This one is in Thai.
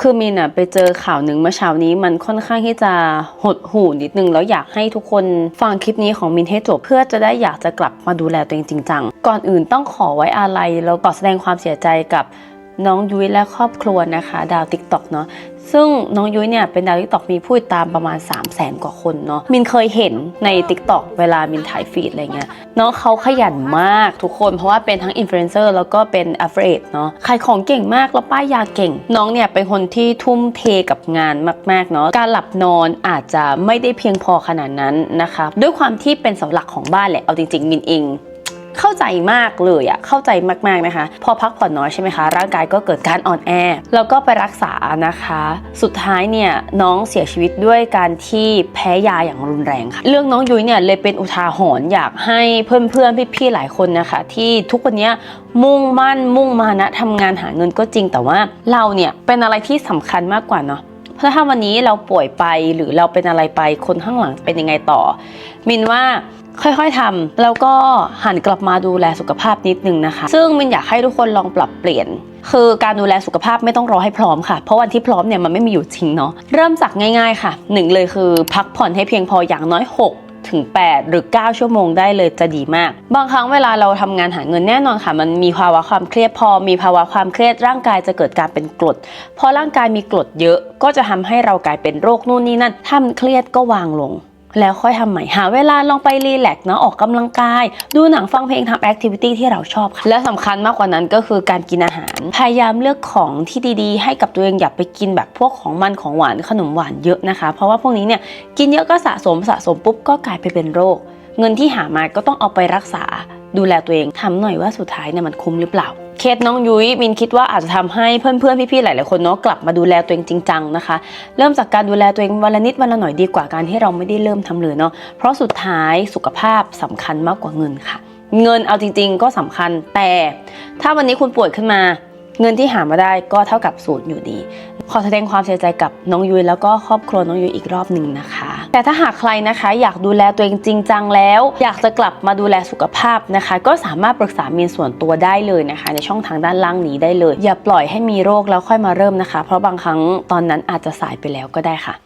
คือมินอะไปเจอข่าวหนึ่งเมื่อเช้านี้มันค่อนข้างที่จะหดหู่นิดนึงแล้วอยากให้ทุกคนฟังคลิปนี้ของมินให้จบเพื่อจะได้อยากจะกลับมาดูแลตัวเองจริงจังก่อนอื่นต้องขอไว้อาลัยแล้วก็แสดงความเสียใจกับน้องยุ้ยและครอบครัวนะคะ ดาวติ๊กต็อกเนาะ ซึ่งน้องยุ้ยเนี่ยเป็นดาวติ๊กตอกมีผู้ติดตามประมาณ 3 0 0แสนกว่าคนเนาะมินเคยเห็นใน t ิ k t o k เวลามินถ่ายฟีดอะไรเงี้ยน้องเขาขยันมากทุกคน เพราะว่าเป็นทั้งอินฟลูเอนเซอร์แล้วก็เป็นอัฟเรดเนาะขายของเก่งมากแล้วป้ายยาเก่ง น้องเนี่ยเป็นคนที่ทุ่มเทกับงานมากๆเนาะการหลับนอนอาจจะไม่ได้เพียงพอขนาดนั้นนะคะด้วยความที่เป็นเสาหลักของบ้านแหละเอาจริงๆมินเอง เข้าใจมากเลยอะเข้าใจมากๆนะคะ พอพักผ่อนน้อยใช่ไหมคะ ร่างกายก็เกิดการอ่อนแอ แล้วก็ไปรักษานะคะ สุดท้ายเนี่ยน้องเสียชีวิตด้วยการที่แพ้ยาอย่างรุนแรงค่ะ เรื่องน้องยุ้ยเนี่ยเลยเป็นอุทาหรณ์อยากให้เพื่อนๆพี่ๆหลายคนนะคะ ที่ทุกวันนี้มุ่งมั่นมุ่งมานะทำงานหาเงินก็จริงแต่ว่าเราเนี่ยเป็นอะไรที่สำคัญมากกว่าเนาะเพราะถ้าวันนี้เราป่วยไปหรือเราเป็นอะไรไปคนข้างหลังเป็นยังไงต่อ มินว่า ค่อยๆทำแล้วก็หันกลับมาดูแลสุขภาพนิดนึงนะคะ ซึ่งมินอยากให้ทุกคนลองปรับเปลี่ยน คือการดูแลสุขภาพไม่ต้องรอให้พร้อมค่ะ เพราะวันที่พร้อมเนี่ยมันไม่มีอยู่จริงเนาะเริ่มจากง่าย ๆค่ะหนึ่งเลยคือพักผ่อนให้เพียงพออย่างน้อย 6ถึง 8 หรือ 9 ชั่วโมงได้เลยจะดีมาก บางครั้งเวลาเราทำงานหาเงินแน่นอนค่ะ มันมีภาวะความเครียดพอ มีภาวะความเครียดร่างกายจะเกิดการเป็นกรด พอร่างกายมีกรดเยอะก็จะทำให้เรากลายเป็นโรคนู่นนี่นั่นถ้ามันเครียดก็วางลง แล้วค่อยทำใหม่หาเวลาลองไปรีแลกซ์เนาะออกกำลังกาย ดูหนังฟังเพลงทำแอคทิวิตี้ที่เราชอบค่ะและสำคัญมากกว่านั้นก็คือการกินอาหาร พยายามเลือกของที่ดีๆ ให้กับตัวเองอย่าไปกินแบบพวกของมันของหวานขนมหวานเยอะนะคะ เพราะว่าพวกนี้เนี่ยกินเยอะก็สะสมสะสมปุ๊บก็กลายไปเป็นโรค เงินที่หามาก็ต้องเอาไปรักษาดูแลตัวเองทำหน่อยว่าสุดท้ายเนี่ยมันคุ้มหรือเปล่า เคสน้องยุ้ยมินคิดว่าอาจจะทำให้เพื่อนๆพี่ๆหลายๆคนเนาะกลับมาดูแลตัวเองจริงจังนะคะ เริ่มจากการดูแลตัวเองวันละนิดวันละหน่อยดีกว่าการที่เราไม่ได้เริ่มทำเลยเนาะเพราะสุดท้ายสุขภาพสำคัญมากกว่าเงินค่ะ เงินเอาจริง ๆ ก็สำคัญแต่ ถ้าวันนี้คุณป่วยขึ้นมาเงินที่หามาได้ก็เท่ากับศูนย์อยู่ดี ขอแสดงความเสียใจกับน้องยุ้ยแล้วก็ครอบครัวน้องยุ้ยอีกรอบหนึ่งนะคะ แต่ถ้าหากใครนะคะอยากดูแลตัวเองจริงจังแล้ว อยากจะกลับมาดูแลสุขภาพนะคะ ก็สามารถปรึกษามีนส่วนตัวได้เลยนะคะ ในช่องทางด้านล่างนี้ได้เลย อย่าปล่อยให้มีโรคแล้วค่อยมาเริ่มนะคะ เพราะบางครั้งตอนนั้นอาจจะสายไปแล้วก็ได้ค่ะ